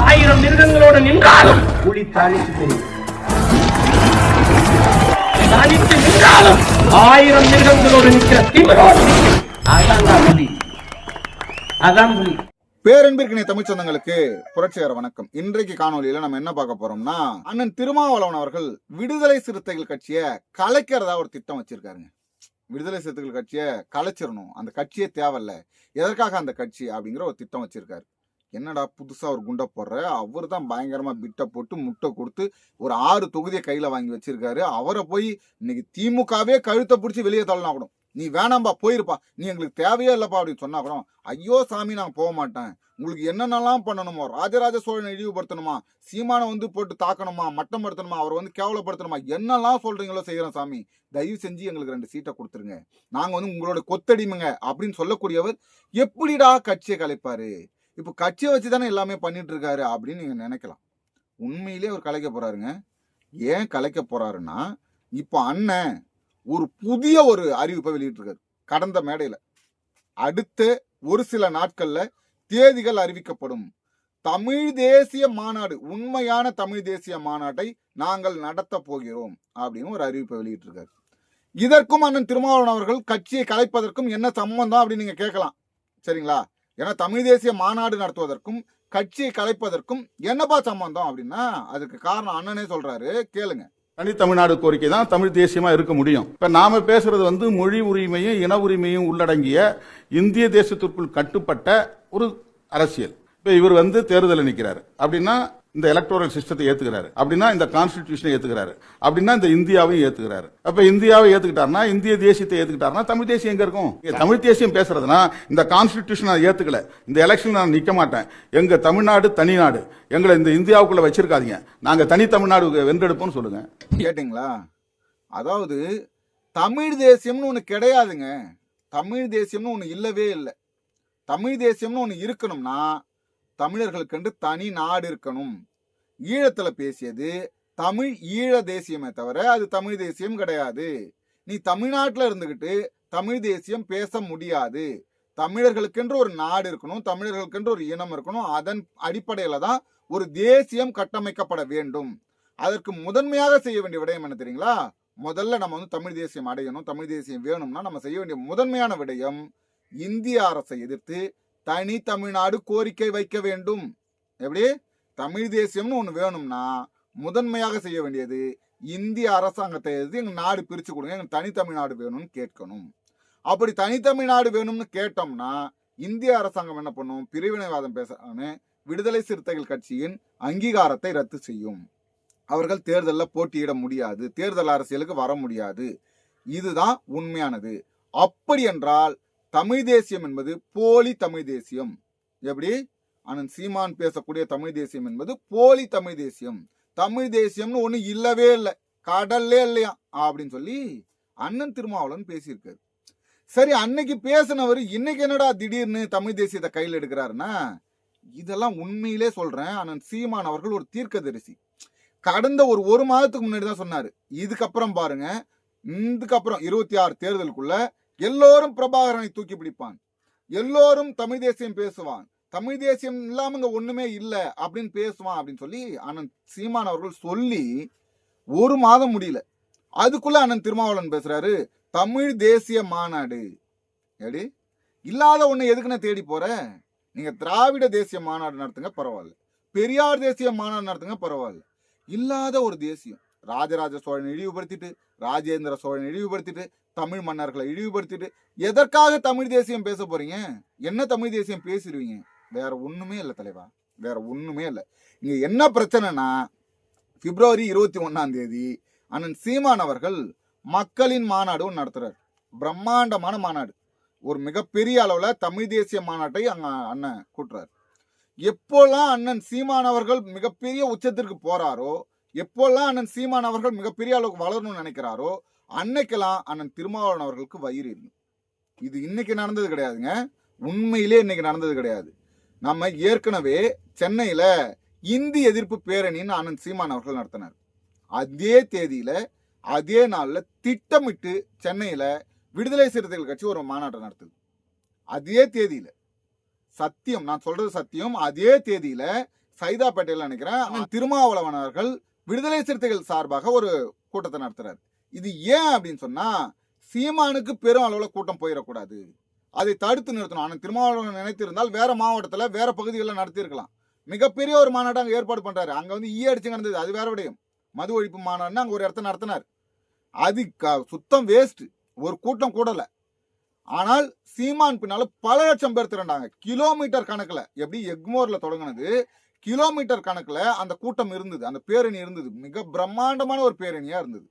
ஆயிரம் மிருகங்களோடு நின்றாலும் புலி தனித்து தெரியும் தனித்து நின்றாலும் ஆயிரம் மிருகங்களோடு நிற்கிற திமிரோடு நிற்கும். அதான் புலி. அதான் புலி. பேரன்பிற்கினை தமிழ் சொந்தங்களுக்கு புரட்சிகர வணக்கம். இன்றைக்கு காணொலியில நம்ம என்ன பார்க்க போறோம்னா அண்ணன் திருமாவளவன் அவர்கள் விடுதலை சிறுத்தைகள் கட்சியை கலைக்கிறதா ஒரு திட்டம் வச்சிருக்காருங்க. விடுதலை சிறுத்தைகள் கட்சியை கலைச்சிடணும் அந்த கட்சியே தேவையில்ல. எதற்காக அந்த கட்சி அப்படிங்கிற ஒரு திட்டம் வச்சிருக்காரு. என்னடா புதுசாக ஒரு குண்டை போடுற? அவர் தான் பயங்கரமாக பிட்டை போட்டு முட்டை கொடுத்து ஒரு ஆறு தொகுதியை கையில் வாங்கி வச்சிருக்காரு. அவரை போய் இன்னைக்கு திமுகவே கழுத்தை பிடிச்சி வெளியே தள்ளனா கூட நீ வேணாம்பா போயிருப்பா. நீ எங்களுக்கு தேவையே இல்லைப்பா அப்படின்னு சொன்னா கூட ஐயோ சாமி நான் போக மாட்டேன். உங்களுக்கு என்னென்னலாம் பண்ணணுமோ ராஜராஜ சோழனை இழிவுபடுத்தணுமா? சீமானை வந்து போட்டு தாக்கணுமா? மட்டம் படுத்தணுமா? அவரை வந்து கேவலப்படுத்தணுமா? என்னெல்லாம் சொல்றீங்களோ செய்கிறோம் சாமி. தயவு செஞ்சு எங்களுக்கு ரெண்டு சீட்டை கொடுத்துருங்க. நாங்கள் வந்து உங்களோட கொத்தடிமைங்க அப்படின்னு சொல்லக்கூடியவர் எப்படிடா கட்சியை கலைப்பாரு? இப்போ கட்சியை வச்சு தானே எல்லாமே பண்ணிட்டு இருக்காரு அப்படின்னு நீங்க நினைக்கலாம். உண்மையிலேயே அவர் கலைக்க போறாருங்க. ஏன் கலைக்க போறாருன்னா இப்போ அண்ணன் ஒரு புதிய ஒரு அறிவிப்பை வெளியிட்டிருக்காரு கடந்த மேடையில. அடுத்து ஒரு சில நாட்கள்ல தேதிகள் அறிவிக்கப்படும். தமிழ் தேசிய மாநாடு உண்மையான தமிழ் தேசிய மாநாட்டை நாங்கள் நடத்த போகிறோம் அப்படின்னு ஒரு அறிவிப்பை வெளியிட்டிருக்காரு. இதற்கும் அண்ணன் திருமாவளவன் அவர்கள் கட்சியை கலைப்பதற்கும் என்ன சம்பந்தம் அப்படின்னு நீங்க கேட்கலாம். சரிங்களா? ஏன்னா தமிழ் தேசிய மாநாடு நடத்துவதற்கும் கட்சியை கலைப்பதற்கும் என்னப்பா சம்பந்தம் அப்படின்னா அதுக்கு காரணம் அண்ணனே சொல்றாரு. கேளுங்க. தனி தமிழ்நாடு கோரிக்கை தான் தமிழ் தேசியமா இருக்க முடியும். இப்ப நாம பேசுறது வந்து மொழி உரிமையும் இன உரிமையும் உள்ளடங்கிய இந்திய தேசத்திற்குள் கட்டுப்பட்ட ஒரு அரசியல். இப்ப இவர் வந்து தேர்தலில் நிற்கிறாரு அப்படின்னா இந்த எலக்டோரல் சிஸ்டத்தை ஏத்துக்கிறாரு. அப்படின்னா இந்த கான்ஸ்டிடியூஷனை ஏத்துக்கிறாரு. அப்படின்னா இந்த இந்தியாவையும் ஏத்துக்கிறாரு. அப்ப இந்தியாவை ஏத்துக்கிட்டாருன்னா இந்திய தேசியத்தை ஏத்துக்கிட்டாருன்னா தமிழ் தேசியம் எங்க இருக்கும்? தமிழ் தேசியம் பேசுறதுனா இந்த கான்ஸ்டிடியூஷன் நான் ஏத்துக்கல. இந்த எலெக்ஷன் நான் நிக்க மாட்டேன். எங்க தமிழ்நாடு தனி நாடு. எங்களை இந்த இந்தியாவுக்குள்ள வச்சிருக்காதீங்க. நாங்க தனி தமிழ்நாடு வென்றெடுப்போம்னு சொல்லுங்க. கேட்டிங்களா? அதாவது தமிழ் தேசியம்னு ஒன்று கிடையாதுங்க. தமிழ் தேசியம்னு ஒன்று இல்லவே இல்லை. தமிழ் தேசியம்னு ஒன்று இருக்கணும்னா தமிழர்களுக்கென்று தனி நாடு இருக்கணும். ஈழத்தில் பேசியது தமிழ் ஈழ தேசியமே தவிர அது தமிழ் தேசியம் கிடையாது. நீ தமிழ்நாட்டில் இருந்துக்கிட்டு தமிழ் தேசியம் பேச முடியாது. தமிழர்களுக்கென்று ஒரு நாடு இருக்கணும் தமிழர்களுக்கென்று ஒரு இனம் இருக்கணும் அதன் அடிப்படையில் தான் ஒரு தேசியம் கட்டமைக்கப்பட வேண்டும். அதற்கு முதன்மையாக செய்ய வேண்டிய விடயம் என்ன தெரியுங்களா? முதல்ல நம்ம வந்து தமிழ் தேசியம் அடையணும் தமிழ் தேசியம் வேணும்னா நம்ம செய்ய வேண்டிய முதன்மையான விடயம் இந்திய அரசை எதிர்த்து தனி தமிழ்நாடு கோரிக்கை வைக்க வேண்டும். எப்படி? தமிழ் தேசியம்னு ஒன்று வேணும்னா முதன்மையாக செய்ய வேண்டியது இந்திய அரசாங்கத்தை எது எங்கள் நாடு பிரிச்சு கொடுங்க எங்கள் தனித்தமிழ்நாடு வேணும்னு கேட்கணும். அப்படி தனித்தமிழ்நாடு வேணும்னு கேட்டோம்னா இந்திய அரசாங்கம் என்ன பண்ணும்? பிரிவினைவாதம் பேசாம விடுதலை சிறுத்தைகள் கட்சியின் அங்கீகாரத்தை ரத்து செய்யும். அவர்கள் தேர்தலில் போட்டியிட முடியாது தேர்தல் அரசியலுக்கு வர முடியாது. இதுதான் உண்மையானது. அப்படி என்றால் தமிழ் தேசியம் என்பது போலி தமிழ் தேசியம். எப்படி? அண்ணன் சீமான் பேசக்கூடிய தமிழ் தேசியம் என்பது போலி தமிழ் தேசியம். தமிழ் தேசியம்னு ஒன்றும் இல்லவே இல்லை. கடல்லே இல்லையா? அப்படின்னு சொல்லி அண்ணன் திருமாவளவன் பேசியிருக்காரு. சரி அன்னைக்கு பேசினவர் இன்னைக்கு என்னடா திடீர்னு தமிழ் தேசியத்தை கையில் எடுக்கிறாருன்னா இதெல்லாம் உண்மையிலே சொல்றேன். அண்ணன் சீமான் அவர்கள் ஒரு தீர்க்கதரிசி. கடந்த ஒரு ஒரு மாதத்துக்கு முன்னாடி தான் சொன்னாரு. இதுக்கப்புறம் பாருங்க. இதுக்கப்புறம் இருபத்தி ஆறு தேர்தலுக்குள்ள எல்லோரும் பிரபாகரனை தூக்கி பிடிப்பான். எல்லோரும் தமிழ் தேசியம் பேசுவான். தமிழ் தேசியம் இல்லாம இங்க ஒண்ணுமே இல்லை அப்படின்னு பேசுவான் அப்படின்னு சொல்லி அண்ணன் சீமான் அவர்கள் சொல்லி ஒரு மாதம் முடியல. அதுக்குள்ள அண்ணன் திருமாவளவன் பேசுறாரு தமிழ் தேசிய மாநாடு. எப்படி இல்லாத ஒண்ணு எதுக்குன்னு தேடி போற? நீங்க திராவிட தேசிய மாநாடு நடத்துங்க பரவாயில்ல. பெரியார் தேசிய மாநாடு நடத்துங்க பரவாயில்ல. இல்லாத ஒரு தேசியம். ராஜராஜ சோழனை இழிவுபடுத்திட்டு ராஜேந்திர சோழனை இழிவுபடுத்திட்டு தமிழ் மன்னர்களை இழிவுபடுத்திட்டு எதற்காக தமிழ் தேசியம் பேச போறீங்க? என்ன தமிழ் தேசியம் பேசிடுவீங்க? வேற ஒண்ணுமே இல்லை தலைவா. வேற ஒண்ணுமே இல்லை. இங்க என்ன பிரச்சனைனா பிப்ரவரி இருபத்தி ஒன்னாம் தேதி அண்ணன் சீமான் அவர்கள் மக்களின் மாநாடு ஒன்று நடத்துறாரு. பிரம்மாண்டமான மாநாடு. ஒரு மிகப்பெரிய அளவில் தமிழ் தேசிய மாநாட்டை அங்க அண்ணன் கூட்டுறாரு. எப்போல்லாம் அண்ணன் சீமான் அவர்கள் மிகப்பெரிய உச்சத்திற்கு போறாரோ எப்போல்லாம் அண்ணன் சீமான் அவர்கள் மிகப்பெரிய அளவுக்கு வளரணும்னு நினைக்கிறாரோ அன்னைக்கெல்லாம் அண்ணன் திருமாவளவன் அவர்களுக்கு வயிறு எரியும் இது இன்னைக்கு நடந்தது கிடையாதுங்க. உண்மையிலே இன்னைக்கு நடந்தது கிடையாது. நம்ம ஏற்கனவே சென்னையில இந்தி எதிர்ப்பு பேரணின்னு அண்ணன் சீமான் அவர்கள் நடத்தினார். அதே தேதியில அதே நாள்ல திட்டமிட்டு சென்னையில விடுதலை சிறுத்தைகள் கட்சி ஒரு மாநாட்டை நடத்துது. அதே தேதியில. சத்தியம் நான் சொல்றது சத்தியம். அதே தேதியில சைதாப்பேட்டையில் நினைக்கிறேன் அண்ணன் திருமாவளவன் அவர்கள் விடுதலை சிறுத்தைகள் சார்பாக ஒரு கூட்டத்தை நடத்துறாரு. இது ஏன் அப்படின்னு சொன்னா சீமானுக்கு பெரும் அளவில் கூட்டம் போயிடக்கூடாது அதை தடுத்து நிறுத்தணும். ஆனால் திருமாவளவன் நினைத்திருந்தால் வேற மாவட்டத்தில் வேற பகுதிகளில் நடத்தியிருக்கலாம். மிகப்பெரிய ஒரு மாநாடு அங்கே ஏற்பாடு பண்ணுறாரு அங்கே வந்து ஈ அடிச்சு நடந்தது. அது வேற விடயம். மது ஒழிப்பு மாநாடுன்னு அங்கே ஒரு இடத்த நடத்தினார். அது க- சுத்தம் வேஸ்ட் ஒரு கூட்டம் கூடலை. ஆனால் சீமான் பின்னால் பல லட்சம் பேர் திரண்டாங்க. கிலோமீட்டர் கணக்கில் எப்படி எக்மோரில் தொடங்கினது? கிலோமீட்டர் கணக்கில் அந்த கூட்டம் இருந்தது. அந்த பேரணி இருந்தது. மிக பிரம்மாண்டமான ஒரு பேரணியாக இருந்தது.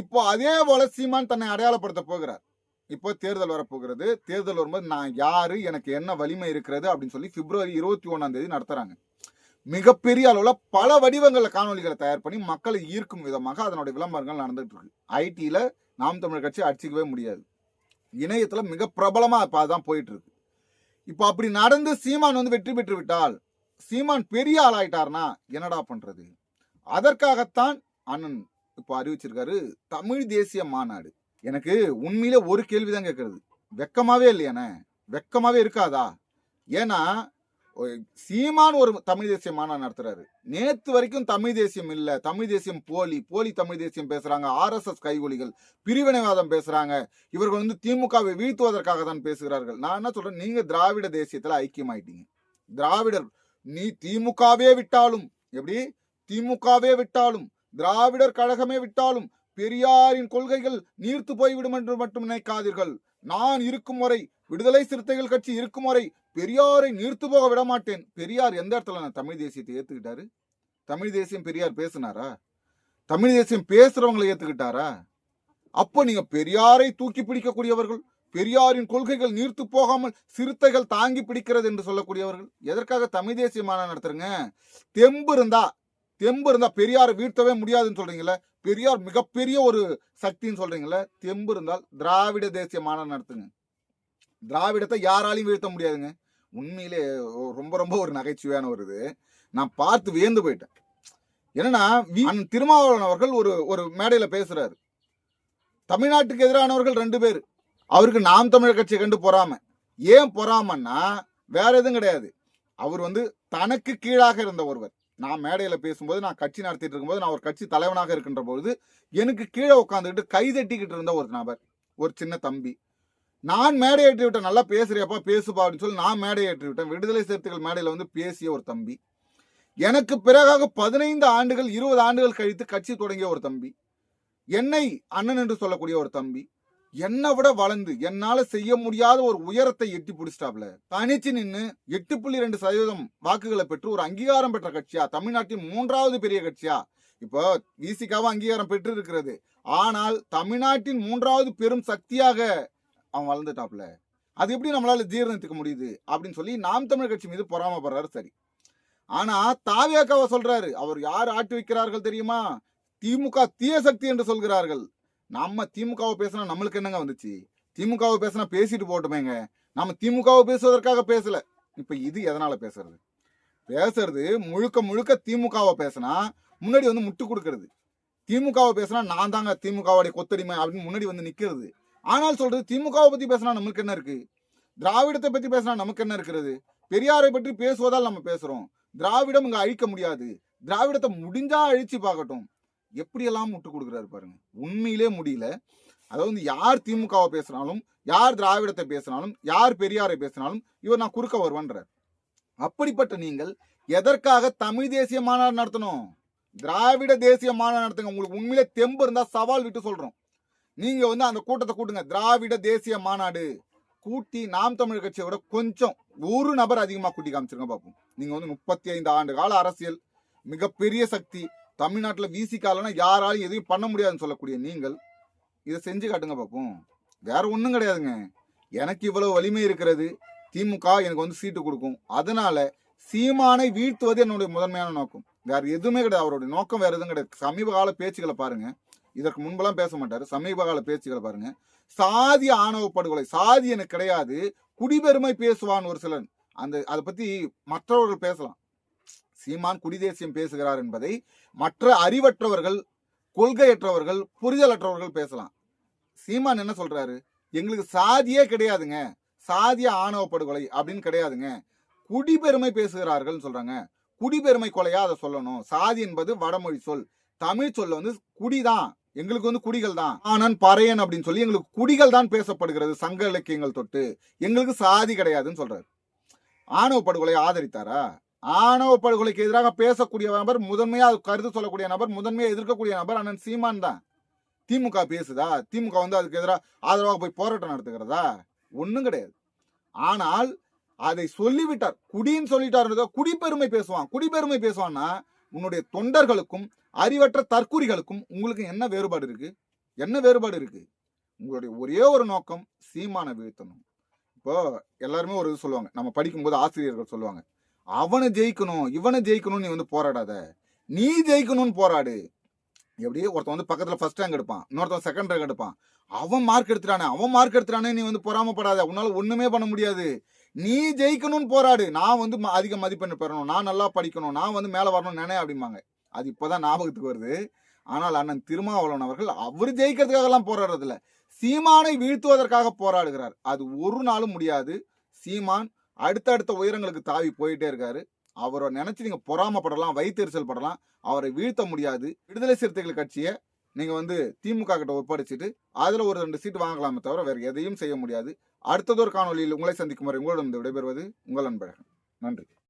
இப்போ அதே போல சீமான் தன்னை அடையாளப்படுத்த போகிறார். இப்போ தேர்தல் வரப்போகிறது. தேர்தல் வரும்போது நான் யாரு எனக்கு என்ன வலிமை இருக்கிறது அப்படின்னு சொல்லி பிப்ரவரி இருபத்தி ஒண்ணாம் தேதி நடத்துறாங்க. மிகப்பெரிய அளவில் பல வடிவங்களில் காணொலிகளை தயார் பண்ணி மக்களை ஈர்க்கும் விதமாக அதனுடைய விளம்பரங்கள் நடந்துட்டு இருக்கு. ஐடியில் நாம் தமிழர் கட்சி அடிச்சிக்கவே முடியாது. இணையத்தில் மிக பிரபலமாக இப்போ அதான் போயிட்டு இருக்கு. இப்போ அப்படி நடந்து சீமான் வந்து வெற்றி பெற்று விட்டால் சீமான் பெரிய ஆளாயிட்டார்னா என்னடா பண்ணுறது அதற்காகத்தான் அண்ணன் இப்போ அறிவிச்சிருக்காரு தமிழ் தேசிய மாநாடு. எனக்கு உண்மையில ஒரு கேள்விதான் கேட்கறது. வெக்கமாவே இல்லையானே வெக்கமாவே இருக்காதா? ஏன்னா சீமான் ஒரு தமிழ் தேசிய மாநாடு நடத்துறாரு. நேத்து வரைக்கும் தமிழ் தேசியம் இல்ல. தமிழ் தேசியம் போலி போலி தமிழ் தேசியம் பேசுறாங்க. ஆர்எஸ்எஸ் கைகூலிகள் பிரிவினைவாதம் பேசுறாங்க. இவர்கள் வந்து திமுகவை வீழ்த்துவதற்காக தான் பேசுகிறார்கள். நான் என்ன சொல்றேன்? நீங்க திராவிட தேசியத்துல ஐக்கியமாயிட்டீங்க. திராவிடர் நீ திமுகவே விட்டாலும் எப்படி? திமுகவே விட்டாலும் திராவிடர் கழகமே விட்டாலும் பெரியாரின் கொள்கைகள் நீர்த்து போய்விடும் என்று மட்டும் நினைக்காதீர்கள். நான் இருக்கும் வரை விடுதலை சிறுத்தைகள் கட்சி இருக்கும் வரை பெரியாரை நீர்த்து போக விட மாட்டேன் பெரியார் எந்த இடத்துல? நான் தமிழ் தேசியத்தை ஏத்துக்கிட்டாரு. தமிழ் தேசியம் பெரியார் பேசினாரா? தமிழ் தேசியம் பேசுறவங்களை ஏத்துக்கிட்டாரா? அப்போ நீங்க பெரியாரை தூக்கி பிடிக்கக்கூடியவர்கள் பெரியாரின் கொள்கைகள் நீர்த்து போகாமல் சிறுத்தைகள் தாங்கி பிடிக்கிறது என்று சொல்லக்கூடியவர்கள் எதற்காக தமிழ் தேசிய மாநாடு தெம்பு இருந்தா தெம்பு இருந்தால் பெரியாரை வீழ்த்தவே முடியாதுன்னு சொல்கிறீங்களே பெரியார் மிகப்பெரிய ஒரு சக்தின்னு சொல்கிறீங்களே தெம்பு இருந்தால் திராவிட தேசிய மாநாடு நடத்துங்க. திராவிடத்தை யாராலையும் வீழ்த்த முடியாதுங்க. உண்மையிலே ரொம்ப ரொம்ப ஒரு நகைச்சுவையான ஒரு இது. நான் பார்த்து வியந்து போயிட்டேன். என்னன்னா திருமாவளவன் அவர்கள் ஒரு ஒரு மேடையில் பேசுறாரு. தமிழ்நாட்டுக்கு எதிரானவர்கள் ரெண்டு பேர். அவருக்கு நாம் தமிழர் கட்சியை கண்டு பொறாம. ஏன் பொறாமன்னா வேற எதுவும் கிடையாது. அவர் வந்து தனக்கு கீழாக இருந்த ஒருவர். நான் மேடையில் பேசும்போது நான் கட்சி நடத்திட்டு இருக்கும்போது நான் ஒரு கட்சி தலைவனாக இருக்கின்ற பொழுது எனக்கு கீழே உட்காந்துக்கிட்டு கை தட்டிக்கிட்டு இருந்த ஒரு நபர் ஒரு சின்ன தம்பி. நான் மேடையேற்றி விட்டேன் நல்லா பேசுறியப்பா பேசுப்பா அப்படின்னு சொல்லி நான் மேடையேற்றி ஏற்றி விட்டேன் விடுதலை சிறுத்தைகள் மேடையில் வந்து பேசிய ஒரு தம்பி. எனக்கு பிறகாக பதினைந்து ஆண்டுகள் இருபது ஆண்டுகள் கழித்து கட்சி தொடங்கிய ஒரு தம்பி. என்னை அண்ணன் என்று சொல்லக்கூடிய ஒரு தம்பி. என்னை விட வளர்ந்து என்னால செய்ய முடியாத ஒரு உயரத்தை எட்டி பிடிச்சிட்டாப்ல. தனிச்சு நின்று எட்டு புள்ளி ரெண்டு சதவீதம் வாக்குகளை பெற்று ஒரு அங்கீகாரம் பெற்ற கட்சியா தமிழ்நாட்டின் மூன்றாவது பெரிய கட்சியா? இப்போ விசிகாவும் அங்கீகாரம் பெற்று இருக்கிறது ஆனால் தமிழ்நாட்டின் மூன்றாவது பெரும் சக்தியாக அவன் வளர்ந்துட்டாப்ல. அது எப்படி நம்மளால ஜீரணித்துக்க முடியுது? அப்படின்னு சொல்லி நாம் தமிழ் கட்சி மீது பொறாமப்படுறாரு சரி. ஆனா தாவியாக்காவை சொல்றாரு அவர் யார் ஆட்டி வைக்கிறார்கள் தெரியுமா? திமுக தீய சக்தி என்று சொல்கிறார்கள். நம்ம திமுகவை பேசினா நம்மளுக்கு என்னங்க வந்துச்சு? திமுகவை பேசினா பேசிட்டு போட்டுமேங்க நம்ம திமுகவை பேசுவதற்காக பேசல. இப்ப இது எதனால பேசுறது? பேசுறது முழுக்க முழுக்க திமுகவை பேசினா முன்னாடி வந்து முட்டு கொடுக்கறது. திமுகவை பேசினா நான் தாங்க திமுகவுடைய கொத்தடிமை அப்படின்னு முன்னாடி வந்து நிக்கிறது. ஆனால் சொல்றது திமுகவை பத்தி பேசினா நம்மளுக்கு என்ன இருக்கு? திராவிடத்தை பத்தி பேசினா நமக்கு என்ன இருக்கிறது? பெரியாரை பற்றி பேசுவதால் நம்ம பேசுறோம். திராவிடம் இங்க அழிக்க முடியாது. திராவிடத்தை முடிஞ்சா அழிச்சு பார்க்கட்டும். எப்படியெல்லாம் முட்டு கொடுக்குறாரு பாருங்க. உண்மையிலே முடியல. அதாவது வந்து யார் திமுகவை பேசினாலும் யார் திராவிடத்தை பேசினாலும் யார் பெரியாரை பேசினாலும் இவர் நான் குறுக்க வருவேன்றார். அப்படிப்பட்ட நீங்கள் எதற்காக தமிழ் தேசிய மாநாடு நடத்தணும்? திராவிட தேசிய மாநாடு நடத்துங்க. உங்களுக்கு உண்மையிலே தெம்பு இருந்தால் சவால் விட்டு சொல்கிறோம் நீங்கள் வந்து அந்த கூட்டத்தை கூட்டுங்க. திராவிட தேசிய மாநாடு. கூட்டி நாம் தமிழர் கட்சியை விட கொஞ்சம் ஒரு நபர் அதிகமாக கூட்டி காமிச்சிருங்க பார்ப்போம் நீங்கள் வந்து முப்பத்தி ஐந்து ஆண்டு கால அரசியல் மிகப்பெரிய சக்தி தமிழ்நாட்டில் வீசிக்காலனா யாராலும் எதையும் பண்ண முடியாதுன்னு சொல்லக்கூடிய நீங்கள் இதை செஞ்சு காட்டுங்க பார்ப்போம் வேற ஒன்றும் கிடையாதுங்க. எனக்கு இவ்வளவு வலிமை இருக்கிறது. திமுக எனக்கு வந்து சீட்டு கொடுக்கும். அதனால சீமானை வீழ்த்துவது என்னுடைய முதன்மையான நோக்கம். வேற எதுவுமே கிடையாது. அவருடைய நோக்கம் வேற எதுவும் கிடையாது. சமீப கால பேச்சுகளை பாருங்க. இதற்கு முன்பெல்லாம் பேச மாட்டாரு. சமீப கால பேச்சுகளை பாருங்க. சாதி ஆணவ படுகொலை சாதி எனக்கு கிடையாது. குடிபெருமை பேசுவான் ஒரு சிலன் அந்த அதை பத்தி மற்றவர்கள் பேசலாம். சீமான் குடிதேசியம் பேசுகிறார் என்பதை மற்ற அறிவற்றவர்கள் கொள்கையற்றவர்கள் புரிதலற்றவர்கள் பேசலாம். சீமான் என்ன சொல்றாரு? எங்களுக்கு சாதியே கிடையாதுங்க. சாதிய ஆணவ படுகொலை அப்படின்னு கிடையாதுங்க. குடிபெருமை பேசுகிறார்கள் சொல்றாங்க. குடிபெருமை கொலையா அதை சொல்லணும். சாதி என்பது வடமொழி சொல். தமிழ் சொல்ல வந்து குடிதான். எங்களுக்கு வந்து குடிகள் தான். ஆனன் பறையன் அப்படின்னு சொல்லி எங்களுக்கு குடிகள் தான் பேசப்படுகிறது சங்க இலக்கியங்கள் தொட்டு. எங்களுக்கு சாதி கிடையாதுன்னு சொல்றாரு. ஆணவ படுகொலை ஆதரித்தாரா? ஆணவ படுகொலைக்கு எதிராக பேசக்கூடிய நபர் முதன்மையா கருத்து சொல்லக்கூடிய நபர் முதன்மையா எதிர்க்கக்கூடிய நபர் அண்ணன் சீமான் தான். திமுக பேசுதா? திமுக வந்து அதுக்கு எதிராக ஆதரவாக போய் போராட்டம் நடத்துகிறதா? ஒண்ணும் கிடையாது. ஆனால் அதை சொல்லிவிட்டார். குடின்னு சொல்லிட்டார் குடிப்பெருமை பேசுவான். குடிப்பெருமை பேசுவான்னா உன்னுடைய தொண்டர்களுக்கும் அறிவற்ற தற்குறிகளுக்கும் உங்களுக்கு என்ன வேறுபாடு இருக்கு? என்ன வேறுபாடு இருக்கு? உங்களுடைய ஒரே ஒரு நோக்கம் சீமான வீழ்த்தணும். இப்போ எல்லாருமே ஒரு இது சொல்லுவாங்க. நம்ம படிக்கும்போது ஆசிரியர்கள் சொல்லுவாங்க. அவனை ஜெயிக்கணும் இவனை ஜெயிக்கணும் நீ வந்து போராடாத. நீ ஜெயிக்கணும்னு போராடு. எப்படியே ஒருத்தன் வந்து பக்கத்தில் ஃபர்ஸ்ட் ரேங்க் எடுப்பான். இன்னொருத்தன் செகண்ட் ரேங்க் எடுப்பான். அவன் மார்க் எடுத்துட்டானே அவன் மார்க் எடுத்துட்டானே நீ வந்து பொறாமப்படாத. உன்னால ஒன்றுமே பண்ண முடியாது. நீ ஜெயிக்கணும்னு போராடு. நான் வந்து ம- அதிக மதிப்பெண் பெறணும். நான் நல்லா படிக்கணும். நான் வந்து மேலே வரணும்னு நினை அப்படிம்பாங்க. அது இப்போதான் ஞாபகத்துக்கு வருது. ஆனால் அண்ணன் திருமாவளவன் அவர்கள் அவர் ஜெயிக்கிறதுக்காகலாம் போராடுறதில்ல. சீமானை வீழ்த்துவதற்காக போராடுகிறார். அது ஒரு நாளும் முடியாது. சீமான் அடுத்தடுத்த உயரங்களுக்கு தாவி போயிட்டே இருக்காரு. அவரை நினைச்சு நீங்க பொறாமப்படலாம் வயிற்றுச்சல் படலாம். அவரை வீழ்த்த முடியாது. விடுதலை சிறுத்தைகள் கட்சியை நீங்க வந்து திமுக கிட்ட ஒப்படைச்சிட்டு அதுல ஒரு ரெண்டு சீட் வாங்கலாமே தவிர வேற எதையும் செய்ய முடியாது. அடுத்ததொரு காணொலியில் உங்களை சந்திக்கும் வரை உங்களிடம் விடைபெறுவது உங்கள் அன்பழகன். நன்றி.